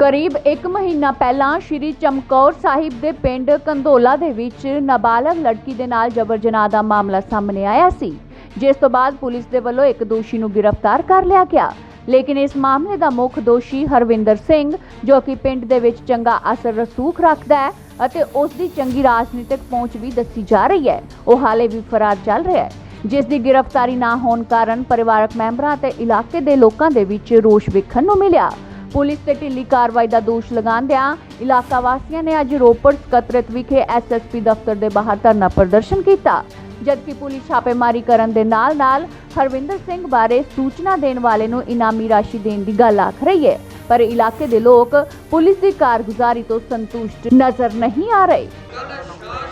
ਕਰੀਬ 1 ਮਹੀਨਾ ਪਹਿਲਾਂ ਸ਼੍ਰੀ ਚਮਕੌਰ ਸਾਹਿਬ ਦੇ ਪਿੰਡ ਕੰਦੋਲਾ ਦੇ ਵਿੱਚ ਨਾਬਾਲਗ ਲੜਕੀ ਦੇ ਨਾਲ ਜਬਰ ਜਨਾਹ ਦਾ ਮਾਮਲਾ ਸਾਹਮਣੇ ਆਇਆ ਸੀ, ਜਿਸ ਤੋਂ ਬਾਅਦ ਪੁਲਿਸ ਦੇ ਵੱਲੋਂ ਇੱਕ ਦੋਸ਼ੀ ਨੂੰ ਗ੍ਰਿਫਤਾਰ ਕਰ ਲਿਆ ਗਿਆ। ਲੇਕਿਨ ਇਸ ਮਾਮਲੇ ਦਾ ਮੁੱਖ ਦੋਸ਼ੀ ਹਰਵਿੰਦਰ ਸਿੰਘ, ਜੋ ਕਿ ਪਿੰਡ ਦੇ ਵਿੱਚ ਚੰਗਾ ਅਸਰ ਰਸੂਖ ਰੱਖਦਾ ਹੈ ਅਤੇ ਉਸ ਦੀ ਚੰਗੀ ਰਾਜਨੀਤਿਕ ਪਹੁੰਚ ਵੀ ਦੱਸੀ ਜਾ ਰਹੀ ਹੈ। ਉਹ ਹਾਲੇ ਵੀ ਫਰਾਰ ਚੱਲ ਰਿਹਾ ਹੈ, ਜਿਸ ਦੀ ਗ੍ਰਿਫਤਾਰੀ ਨਾ ਹੋਣ ਕਾਰਨ ਪਰਿਵਾਰਕ ਮੈਂਬਰਾਂ ਅਤੇ ਇਲਾਕੇ ਦੇ ਲੋਕਾਂ ਦੇ ਵਿੱਚ ਰੋਸ਼ ਵੇਖਣ ਨੂੰ ਮਿਲਿਆ। ਪੁਲਿਸ ਤੇ ਢਿੱਲੀ ਕਾਰਵਾਈ ਦਾ ਦੋਸ਼ ਲਗਾਉਂਦਿਆਂ ਇਲਾਕਾ ਵਾਸੀਆਂ ਨੇ ਅੱਜ ਰੋਪੜ ਸਕੱਤਰਤ ਵਿਖੇ ਐਸਐਸਪੀ ਦਫ਼ਤਰ ਦੇ ਬਾਹਰ ਧਰਨਾ ਪ੍ਰਦਰਸ਼ਨ ਕੀਤਾ, ਜਦਕਿ ਪੁਲਿਸ ਛਾਪੇਮਾਰੀ ਕਰਨ ਦੇ ਨਾਲ-ਨਾਲ ਹਰਵਿੰਦਰ ਸਿੰਘ ਬਾਰੇ ਸੂਚਨਾ ਦੇਣ ਵਾਲੇ ਨੂੰ ਇਨਾਮੀ ਰਾਸ਼ੀ ਦੇਣ ਦੀ ਗੱਲ ਆਖ ਰਹੀ ਹੈ। ਪਰ ਇਲਾਕੇ ਦੇ ਲੋਕ ਪੁਲਿਸ ਦੀ ਕਾਰਗੁਜ਼ਾਰੀ ਤੋਂ ਸੰਤੁਸ਼ਟ ਨਜ਼ਰ ਨਹੀਂ ਆ ਰਹੇ।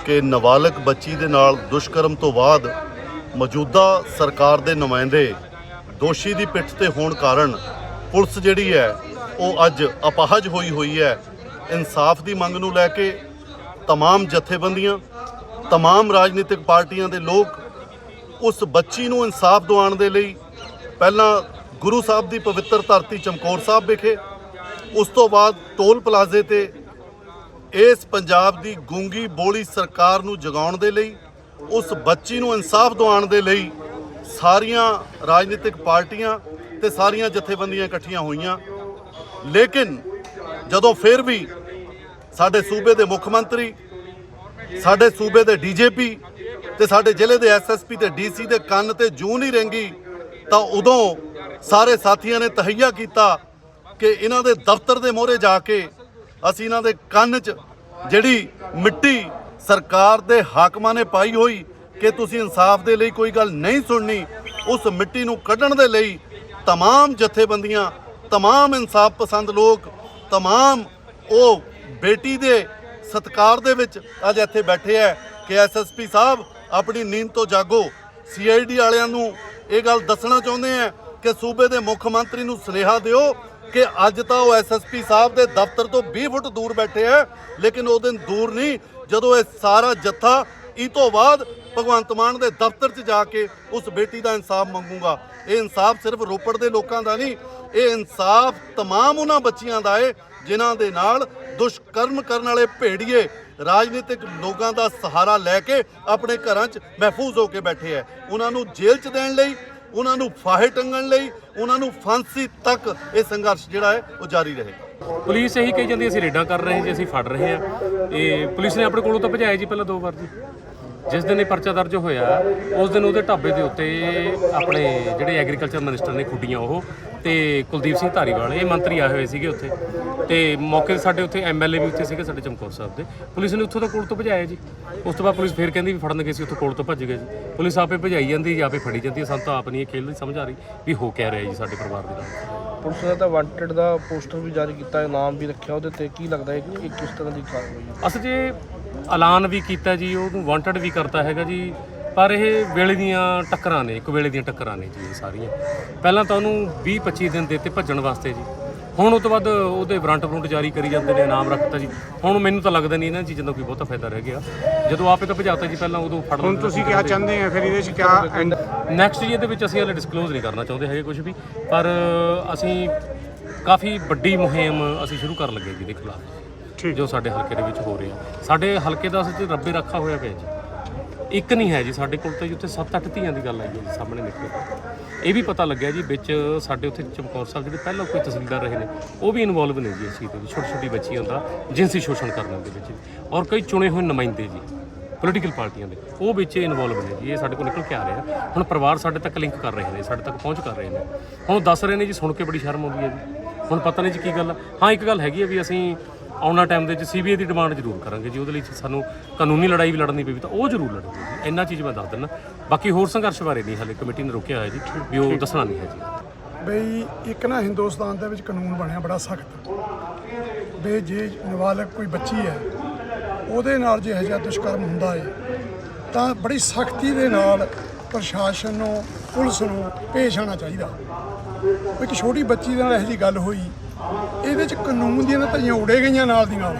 ਕਿ ਨਾਬਾਲਗ ਬੱਚੀ ਦੇ ਨਾਲ ਦੁਸ਼ਕਰਮ ਤੋਂ ਬਾਅਦ ਮੌਜੂਦਾ ਸਰਕਾਰ ਦੇ ਨੁਮਾਇੰਦੇ ਦੋਸ਼ੀ ਦੀ ਪਿੱਠ ਤੇ ਹੋਣ ਕਾਰਨ ਪੁਲਿਸ ਜਿਹੜੀ ਹੈ ਉਹ ਅੱਜ ਅਪਾਹਜ ਹੋਈ ਹੋਈ ਹੈ ਇਨਸਾਫ ਦੀ ਮੰਗ ਨੂੰ ਲੈ ਕੇ तमाम ਜਥੇਬੰਦੀਆਂ तमाम ਰਾਜਨੀਤਿਕ ਪਾਰਟੀਆਂ ਦੇ ਲੋਕ ਉਸ ਬੱਚੀ ਨੂੰ ਇਨਸਾਫ ਦਿਵਾਉਣ ਦੇ ਲਈ ਪਹਿਲਾਂ ਗੁਰੂ ਸਾਹਿਬ ਦੀ ਪਵਿੱਤਰ ਧਰਤੀ ਚਮਕੌਰ ਸਾਹਿਬ ਵਿਖੇ ਉਸ ਤੋਂ ਬਾਅਦ ਟੋਲ ਪਲਾਜ਼ੇ ਤੇ ਇਸ ਪੰਜਾਬ ਦੀ ਗੂੰਗੀ ਬੋਲੀ ਸਰਕਾਰ ਨੂੰ ਜਗਾਉਣ ਦੇ ਲਈ ਉਸ ਬੱਚੀ ਨੂੰ ਇਨਸਾਫ ਦਿਵਾਉਣ ਦੇ ਲਈ ਸਾਰੀਆਂ ਰਾਜਨੀਤਿਕ ਪਾਰਟੀਆਂ ਤੇ ਸਾਰੀਆਂ ਜਥੇਬੰਦੀਆਂ ਇਕੱਠੀਆਂ ਹੋਈਆਂ ਲੇਕਿਨ ਜਦੋਂ ਫਿਰ ਵੀ ਸਾਡੇ ਸੂਬੇ ਦੇ ਮੁੱਖ ਮੰਤਰੀ ਸਾਡੇ ਸੂਬੇ ਦੇ ਡੀਜੀਪੀ ਤੇ ਸਾਡੇ ਜ਼ਿਲ੍ਹੇ ਦੇ ਐਸਐਸਪੀ ਤੇ ਡੀਸੀ ਦੇ ਕੰਨ ਤੇ ਜੂੰ ਨਹੀਂ ਰਹਿੰਗੀ ਤਾਂ ਉਦੋਂ ਸਾਰੇ ਸਾਥੀਆਂ ਨੇ ਤਹਈਆ ਕੀਤਾ ਕਿ ਇਹਨਾਂ ਦੇ ਦਫ਼ਤਰ ਦੇ ਮੋਹਰੇ ਜਾ ਕੇ ਅਸੀਂ ਇਹਨਾਂ ਦੇ ਕੰਨ 'ਚ ਜਿਹੜੀ ਮਿੱਟੀ ਸਰਕਾਰ ਦੇ ਹਾਕਮਾਂ ਨੇ ਪਾਈ ਹੋਈ ਕਿ ਤੁਸੀਂ ਇਨਸਾਫ ਦੇ ਲਈ ਕੋਈ ਗੱਲ ਨਹੀਂ ਸੁਣਨੀ ਉਸ ਮਿੱਟੀ ਨੂੰ ਕੱਢਣ ਦੇ ਲਈ तमाम ਜਥੇਬੰਦੀਆਂ तमाम ਇਨਸਾਫ ਪਸੰਦ ਲੋਕ तमाम ਉਹ ਬੇਟੀ ਦੇ ਸਤਕਾਰ ਦੇ ਵਿੱਚ ਅੱਜ ਇੱਥੇ ਬੈਠੇ ਹੈ ਕਿ ਐਸਐਸਪੀ ਸਾਹਿਬ ਆਪਣੀ ਨੀਂਦ ਤੋਂ ਜਾਗੋ ਸੀਆਈਡੀ ਵਾਲਿਆਂ ਨੂੰ ਇਹ ਗੱਲ ਦੱਸਣਾ ਚਾਹੁੰਦੇ ਆ ਕਿ ਸੂਬੇ ਦੇ ਮੁੱਖ ਮੰਤਰੀ ਨੂੰ ਸੁਨੇਹਾ ਦਿਓ ਕਿ ਅੱਜ ਤਾਂ ਉਹ ਐਸਐਸਪੀ ਸਾਹਿਬ ਦੇ ਦਫ਼ਤਰ ਤੋਂ 20 ਫੁੱਟ ਦੂਰ ਬੈਠੇ ਆ ਲੇਕਿਨ ਉਹ ਦਿਨ ਦੂਰ ਨਹੀਂ ਜਦੋਂ ਇਹ ਸਾਰਾ ਜੱਥਾ ਇਹ ਤੋਂ ਬਾਅਦ ਭਗਵੰਤ ਮਾਨ ਦੇ ਦਫ਼ਤਰ 'ਚ ਜਾ ਕੇ ਉਸ ਬੇਟੀ ਦਾ ਇਨਸਾਫ ਮੰਗੂਗਾ ਇਹ ਇਨਸਾਫ ਸਿਰਫ ਰੋਪੜ ਦੇ ਲੋਕਾਂ ਦਾ ਨਹੀਂ ਇਹ ਇਨਸਾਫ तमाम ਉਹਨਾਂ ਬੱਚੀਆਂ ਦਾ ਏ ਜਿਨ੍ਹਾਂ ਦੇ ਨਾਲ ਦੁਸ਼ਕਰਮ ਕਰਨ ਵਾਲੇ ਭੇੜੀਏ ਰਾਜਨੀਤਿਕ ਲੋਕਾਂ ਦਾ ਸਹਾਰਾ ਲੈ ਕੇ ਆਪਣੇ ਘਰਾਂ 'ਚ ਮਹਿਫੂਜ਼ ਹੋ ਕੇ ਬੈਠੇ ਐ ਉਹਨਾਂ ਨੂੰ ਜੇਲ੍ਹ 'ਚ ਦੇਣ ਲਈ ਉਹਨਾਂ ਨੂੰ ਫਾਹੇ ਟੰਗਣ ਲਈ ਉਹਨਾਂ ਨੂੰ ਫਾਂਸੀ ਤੱਕ ਇਹ ਸੰਘਰਸ਼ ਜਿਹੜਾ ਹੈ ਉਹ ਜਾਰੀ ਰਹੇਗਾ ਪੁਲਿਸ ਇਹੀ ਕਹੀ ਜਾਂਦੀ ਅਸੀਂ ਰੇਡਾਂ ਕਰ ਰਹੇ ਹਾਂ ਜੀ, ਅਸੀਂ ਫੜ ਰਹੇ ਹਾਂ। ਇਹ ਪੁਲਿਸ ਨੇ ਆਪਣੇ ਕੋਲੋਂ ਤਾਂ ਭਜਾਇਆ ਜੀ ਪਹਿਲਾਂ ਦੋ ਵਾਰ ਜੀ। ਜਿਸ ਦਿਨ ਇਹ ਪਰਚਾ ਦਰਜ ਹੋਇਆ, ਉਸ ਦਿਨ ਉਹਦੇ ਢਾਬੇ ਦੇ ਉੱਤੇ ਆਪਣੇ ਜਿਹੜੇ ਐਗਰੀਕਲਚਰ ਮਿਨਿਸਟਰ ਨੇ ਖੁੱਡੀਆਂ ਉਹ ਤੇ ਕੁਲਦੀਪ ਸਿੰਘ ਧਾਰੀਵਾਲ ਇਹ ਮੰਤਰੀ ਆਏ ਹੋਏ ਸੀਗੇ ਉੱਥੇ। ਤੇ ਮੌਕੇ ਤੇ ਸਾਡੇ ਉੱਥੇ ਐਮਐਲਏ ਵੀ ਉੱਥੇ ਸੀਗੇ ਸਾਡੇ ਚਮਕੌਰ ਸਾਹਿਬ ਦੇ। ਪੁਲਿਸ ਨੇ ਉੱਥੋਂ ਦਾ ਕੋਲ ਤੋਂ ਭਜਾਇਆ ਜੀ। ਉਸ ਤੋਂ ਬਾਅਦ ਪੁਲਿਸ ਫੇਰ ਕਹਿੰਦੀ ਵੀ ਫੜਨ ਗਏ ਸੀ ਉੱਥੋਂ ਕੋਲ ਤੋਂ ਭੱਜ ਗਏ ਜੀ। ਪੁਲਿਸ ਆਪੇ ਭਜਾਈ ਜਾਂਦੀ ਜਾਂ ਆਪੇ ਫੜੀ ਜਾਂਦੀ ਹੈ। ਸਾਨੂੰ ਤਾਂ ਆਪ ਨਹੀਂ ਇਹ ਖੇਲ ਦੀ ਸਮਝ ਆ ਰਹੀ ਵੀ ਹੋ ਕਹਿ ਰਿਹਾ ਜੀ ਸਾਡੇ ਪਰਿਵਾਰ ਦੇ ਨਾਲ। ਪੁਲਿਸ ਨੇ ਤਾਂ ਵਾਂਟਡ ਦਾ ਪੋਸਟਰ ਵੀ ਜਾਰੀ ਕੀਤਾ ਇਨਾਮ ਵੀ ਰੱਖਿਆ ਉਹਦੇ ਤੇ। ਕੀ ਲੱਗਦਾ ਹੈ ਕਿ ਇਹ ਕਿਸ ਤਰ੍ਹਾਂ ਦੀ ਕਾਰਵਾਈ ਹੈ? ਅਸਲ 'ਚ ਇਹ ਐਲਾਨ ਵੀ ਕੀਤਾ ਜੀ ਉਹਨੂੰ ਵਾਂਟਡ ਵੀ ਕਰਤਾ ਹੈਗਾ ਜੀ। ਪਰ ਇਹ ਵੇਲੇ ਦੀਆਂ ਟੱਕਰਾਂ ਨੇ ਇੱਕ ਵੇਲੇ ਦੀਆਂ ਟੱਕਰਾਂ ਨੇ ਜੀ ਇਹ ਸਾਰੀਆਂ। ਪਹਿਲਾਂ ਤਾਂ ਉਹਨੂੰ 20 25 ਦਿਨ ਦਿੱਤੇ ਭੱਜਣ ਵਾਸਤੇ ਜੀ। ਹੁਣ ਉਹ ਤੋਂ ਬਾਅਦ ਉਹਦੇ ਵਾਰੰਟ ਵਾਰੰਟ ਜਾਰੀ ਕਰੀ ਜਾਂਦੇ ਨੇ ਇਨਾਮ ਰੱਖਤਾ ਜੀ। ਹੁਣ ਮੈਨੂੰ ਤਾਂ ਲੱਗਦਾ ਨਹੀਂ ਇਹਨਾਂ ਚੀਜ਼ਾਂ ਦਾ ਕੋਈ ਬਹੁਤਾ ਫਾਇਦਾ ਰਹਿ ਗਿਆ। ਜਦੋਂ ਆਪੇ ਤਾਂ ਭਜਾਤਾ ਜੀ ਪਹਿਲਾਂ ਉਦੋਂ ਫੜ ਹੁਣ ਤੁਸੀਂ ਕਿਆ ਚਾਹੁੰਦੇ ਆ ਫਿਰ ਇਹਦੇ 'ਚ ਕਿਆ ਐਂਡ ਨੈਕਸਟ ਜੀ ਇਹਦੇ ਵਿੱਚ ਅਸੀਂ ਹਲੇ ਡਿਸਕਲੋਜ਼ ਨਹੀਂ ਕਰਨਾ ਚਾਹੁੰਦੇ ਹੈਗੇ ਕੁਝ ਵੀ। ਪਰ ਅਸੀਂ ਕਾਫੀ ਵੱਡੀ ਮੁਹਿੰਮ ਅਸੀਂ ਸ਼ੁਰੂ ਕਰਨ ਲੱਗੇ ਜੀ ਦੇ ਖਿਲਾਫ। ਜੋ ਸਾਡੇ ਹਲਕੇ ਦੇ ਵਿੱਚ ਹੋ ਰਿਹਾ ਸਾਡੇ ਹਲਕੇ ਦਾ ਅਸਲ 'ਚ ਰੱਬੇ ਰੱਖਾ ਹੋਇਆ ਪਿਆ ਜੀ। ਇੱਕ ਨਹੀਂ ਹੈ ਜੀ, ਸਾਡੇ ਕੋਲ ਤਾਂ ਜੀ ਉੱਥੇ 7-8 ਧੀਆਂ ਦੀ ਗੱਲ ਆਈ ਹੈ ਜੀ, ਸਾਹਮਣੇ ਨਿਕਲ ਇਹ ਵੀ ਪਤਾ ਲੱਗਿਆ ਜੀ, ਵਿੱਚ ਸਾਡੇ ਉੱਥੇ ਚਮਕੌਰ ਸਾਹਿਬ ਜਿਹੜੇ ਪਹਿਲਾਂ ਕੋਈ ਤਹਿਸੀਲਦਾਰ ਰਹੇ ਨੇ, ਉਹ ਵੀ ਇਨਵੋਲਵ ਨੇ ਜੀ ਇਸ ਚੀਜ਼ ਦੇ ਵਿੱਚ ਛੋਟੀ ਛੋਟੀ ਬੱਚੀਆਂ ਦਾ ਜਿਨਸੀ ਸ਼ੋਸ਼ਣ ਕਰਨ ਦੇ ਵਿੱਚ ਔਰ ਕਈ ਚੁਣੇ ਹੋਏ ਨੁਮਾਇੰਦੇ ਜੀ ਪੋਲੀਟੀਕਲ ਪਾਰਟੀਆਂ ਦੇ, ਉਹ ਵਿੱਚ ਇਨਵੋਲਵ ਨੇ ਜੀ, ਇਹ ਸਾਡੇ ਕੋਲ ਨਿਕਲ ਕੇ ਆ ਰਿਹਾ ਹੁਣ ਪਰਿਵਾਰ ਸਾਡੇ ਤੱਕ ਲਿੰਕ ਕਰ ਰਹੇ ਨੇ, ਸਾਡੇ ਤੱਕ ਪਹੁੰਚ ਕਰ ਰਹੇ ਨੇ। ਹੁਣ ਦੱਸ ਰਹੇ ਨੇ ਜੀ, ਸੁਣ ਕੇ ਬੜੀ ਸ਼ਰਮ ਆਉਂਦੀ ਹੈ ਜੀ। ਹੁਣ ਪਤਾ ਨਹੀਂ ਜੀ ਕੀ ਗੱਲ ਆ। ਹਾਂ, ਇੱਕ ਗੱਲ ਹੈਗੀ ਹੈ ਵੀ ਅਸੀਂ ਆਉਣਾ ਟਾਈਮ ਦੇ ਵਿੱਚ ਸੀਬੀਆਈ ਦੀ ਡਿਮਾਂਡ ਜ਼ਰੂਰ ਕਰਾਂਗੇ ਜੀ ਉਹਦੇ ਲਈ ਸਾਨੂੰ ਕਾਨੂੰਨੀ ਲੜਾਈ ਵੀ ਲੜਨੀ ਪਈ ਤਾਂ ਉਹ ਜ਼ਰੂਰ ਲੜਾਂਗੇ ਜੀ। ਇੰਨਾ ਚੀਜ਼ ਮੈਂ ਦੱਸ ਦਿੰਦਾ। ਬਾਕੀ ਹੋਰ ਸੰਘਰਸ਼ ਬਾਰੇ ਨਹੀਂ ਹਾਲੇ ਕਮੇਟੀ ਨੇ ਰੋਕਿਆ ਹੋਇਆ ਜੀ ਵੀ ਉਹ ਦੱਸਣਾ ਨਹੀਂ ਹੈ ਜੀ। ਬਈ ਇੱਕ ਨਾ ਹਿੰਦੁਸਤਾਨ ਦੇ ਵਿੱਚ ਕਾਨੂੰਨ ਬਣਿਆ ਬੜਾ ਸਖਤ। ਬਈ ਜੇ ਨਾਬਾਲਗ ਕੋਈ ਬੱਚੀ ਹੈ ਉਹਦੇ ਨਾਲ ਜੇ ਇਹੋ ਜਿਹਾ ਦੁਸ਼ਕਰਮ ਹੁੰਦਾ ਹੈ ਤਾਂ ਬੜੀ ਸਖਤੀ ਦੇ ਨਾਲ ਪ੍ਰਸ਼ਾਸਨ ਨੂੰ ਪੁਲਿਸ ਨੂੰ ਪੇਸ਼ ਆਉਣਾ ਚਾਹੀਦਾ। ਇੱਕ ਛੋਟੀ ਬੱਚੀ ਦੇ ਨਾਲ ਇਹੋ ਜਿਹੀ ਗੱਲ ਹੋਈ ਇਹਦੇ ਚ ਕਾਨੂੰਨ ਦੀਆਂ ਤਾਂ ਧੱਜੀਆਂ ਉੜੇ ਗਈਆਂ ਨਾਲ ਦੀ ਨਾਲ।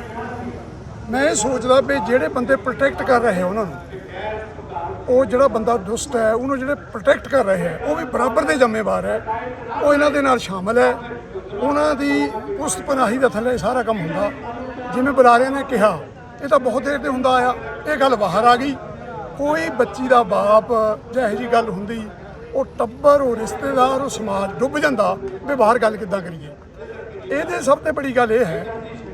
ਮੈਂ ਇਹ ਸੋਚਦਾ ਵੀ ਜਿਹੜੇ ਬੰਦੇ ਪ੍ਰੋਟੈਕਟ ਕਰ ਰਹੇ ਉਹਨਾਂ ਨੂੰ, ਉਹ ਜਿਹੜਾ ਬੰਦਾ ਦੁਸ਼ਟ ਹੈ, ਉਹਨੂੰ ਜਿਹੜੇ ਪ੍ਰੋਟੈਕਟ ਕਰ ਰਹੇ ਹੈ ਉਹ ਵੀ ਬਰਾਬਰ ਦੇ ਜ਼ਿੰਮੇਵਾਰ ਹੈ। ਉਹ ਇਹਨਾਂ ਦੇ ਨਾਲ ਸ਼ਾਮਲ ਹੈ। ਉਹਨਾਂ ਦੀ ਪੁਸਤ ਪਨਾਹੀ ਦਾ ਥੱਲੇ ਸਾਰਾ ਕੰਮ ਹੁੰਦਾ। ਜਿਵੇਂ ਬੁਲਾਰਿਆਂ ਨੇ ਕਿਹਾ, ਇਹ ਤਾਂ ਬਹੁਤ ਦੇਰ ਤੇ ਹੁੰਦਾ ਆ ਇਹ ਗੱਲ ਬਾਹਰ ਆ ਗਈ। ਕੋਈ ਬੱਚੀ ਦਾ ਬਾਪ ਜਾਂ ਇਹੋ ਜਿਹੀ ਗੱਲ ਹੁੰਦੀ, ਉਹ ਟੱਬਰ, ਉਹ ਰਿਸ਼ਤੇਦਾਰ, ਉਹ ਸਮਾਜ ਡੁੱਬ ਜਾਂਦਾ ਵੀ ਬਾਹਰ ਗੱਲ ਕਿੱਦਾਂ ਕਰੀਏ। ਇਹਦੇ ਸਭ ਤੋਂ ਬੜੀ ਗੱਲ ਇਹ ਹੈ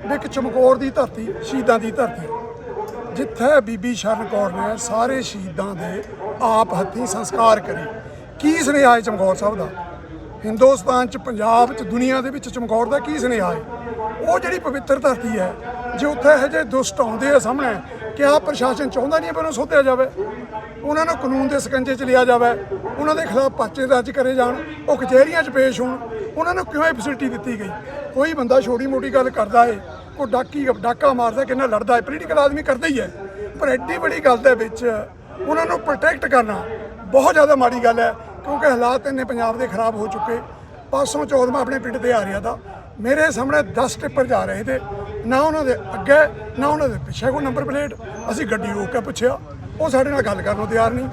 ਵੀ ਇੱਕ ਚਮਕੌਰ ਦੀ ਧਰਤੀ, ਸ਼ਹੀਦਾਂ ਦੀ ਧਰਤੀ। ਜਿੱਥੇ ਬੀਬੀ ਸ਼ਰਨ ਕੌਰ ਨੇ ਸਾਰੇ ਸ਼ਹੀਦਾਂ ਦੇ ਆਪ ਹੱਥੀਂ ਸੰਸਕਾਰ ਕਰੇ। ਕੀ ਸੁਨੇਹਾ ਹੈ ਚਮਕੌਰ ਸਾਹਿਬ ਦਾ? ਹਿੰਦੁਸਤਾਨ ਚ, ਪੰਜਾਬ ਚ, ਦੁਨੀਆ ਦੇ ਵਿੱਚ ਚਮਕੌਰ ਦਾ ਕੀ ਸੁਨੇਹਾ ਹੈ? ਉਹ ਜਿਹੜੀ ਪਵਿੱਤਰ ਧਰਤੀ ਹੈ, ਜੇ ਉੱਥੇ ਇਹੋ ਜਿਹੇ ਦੁਸ਼ਟ ਆਉਂਦੇ ਆ ਸਾਹਮਣੇ ਕਿਆ ਪ੍ਰਸ਼ਾਸਨ ਚਾਹੁੰਦਾ ਨਹੀਂ ਪਰ ਵੀ ਉਹਨੂੰ ਸੋਧਿਆ ਜਾਵੇ। ਉਹਨਾਂ ਨੂੰ ਕਾਨੂੰਨ ਦੇ ਸਕੰਜੇ 'ਚ ਲਿਆ ਜਾਵੇ। ਉਹਨਾਂ ਦੇ ਖਿਲਾਫ ਪਰਚੇ ਦਰਜ ਕਰੇ ਜਾਣ। ਉਹ ਕਚਹਿਰੀਆਂ 'ਚ ਪੇਸ਼ ਹੋਣ। ਉਹਨਾਂ ਨੂੰ ਕਿਉਂ ਇਹ ਫੈਸਿਲਿਟੀ ਦਿੱਤੀ ਗਈ? ਕੋਈ ਬੰਦਾ ਛੋਟੀ ਮੋਟੀ ਗੱਲ ਕਰਦਾ ਏ ਉਹ ਡਾਕੀ ਡਾਕਾ ਮਾਰਦਾ ਕਿੰਨਾ ਲੜਦਾ ਏ ਪੋਲੀਟੀਕਲ ਆਦਮੀ ਕਰਦਾ ਹੀ ਹੈ ਪਰ ਐਡੀ ਬੜੀ ਗੱਲ ਦੇ ਵਿੱਚ ਉਹਨਾਂ ਨੂੰ ਪ੍ਰੋਟੈਕਟ ਕਰਨਾ ਬਹੁਤ ਜ਼ਿਆਦਾ ਮਾੜੀ ਗੱਲ ਹੈ, ਕਿਉਂਕਿ ਹਾਲਾਤ ਇੰਨੇ ਪੰਜਾਬ ਦੇ ਖਰਾਬ ਹੋ ਚੁੱਕੇ। ਪਾਸੋਂ ਚੌਥ ਆਪਣੇ ਪਿੰਡ ਤੇ ਆ ਰਿਹਾ ਤਾਂ ਮੇਰੇ ਸਾਹਮਣੇ 10 ਟਿੱਪਰ ਜਾ ਰਹੇ ਤੇ ਨਾ ਉਹਨਾਂ ਦੇ ਅੱਗੇ, ਨਾ ਉਹਨਾਂ ਦੇ ਪਿੱਛੇ। ਕੋਈ ਨੰਬਰ ਪਲੇਟ ਅਸੀਂ ਗੱਡੀ ਰੋਕ ਕੇ ਪੁੱਛਿਆ। ਉਹ ਸਾਡੇ ਨਾਲ ਗੱਲ ਕਰਨ ਨੂੰ ਤਿਆਰ ਨਹੀਂ।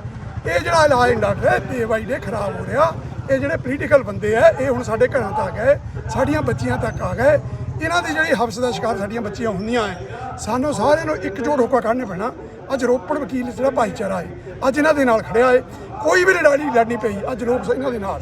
ਇਹ ਜਿਹੜਾ ਇਲਾਜ ਡਾਕਟਰ ਹੈ, ਬੇਵਾਈ ਦੇ ਖਰਾਬ ਹੋ ਰਿਹਾ। ਇਹ ਜਿਹੜੇ ਪੋਲੀਟੀਕਲ ਬੰਦੇ ਆ, ਇਹ ਹੁਣ ਸਾਡੇ ਘਰਾਂ ਤੱਕ ਗਏ ਸਾਡੀਆਂ ਬੱਚੀਆਂ ਤੱਕ ਆ ਗਏ। ਇਹਨਾਂ ਦੀ ਜਿਹੜੀ ਹਫ਼ਸ ਦਾ ਸ਼ਿਕਾਰ ਸਾਡੀਆਂ ਬੱਚੀਆਂ ਹੁੰਦੀਆਂ ਐ, ਸਾਨੂੰ ਸਾਰਿਆਂ ਨੂੰ ਇਕਜੁੱਟ ਹੋ ਕੇ ਕੱਢਣੇ ਪੈਣਾ। ਅੱਜ ਰੋਪੜ ਵਕੀਲ ਜਿਹੜਾ ਭਾਈਚਾਰਾ ਹੈ ਅੱਜ ਇਹਨਾਂ ਦੇ ਨਾਲ ਖੜਿਆ ਹੈ ਕੋਈ ਵੀ ਲੜਾਈ ਲੜਨੀ ਪਈ, ਅੱਜ ਲੋਕ ਇਹਨਾਂ ਦੇ ਨਾਲ।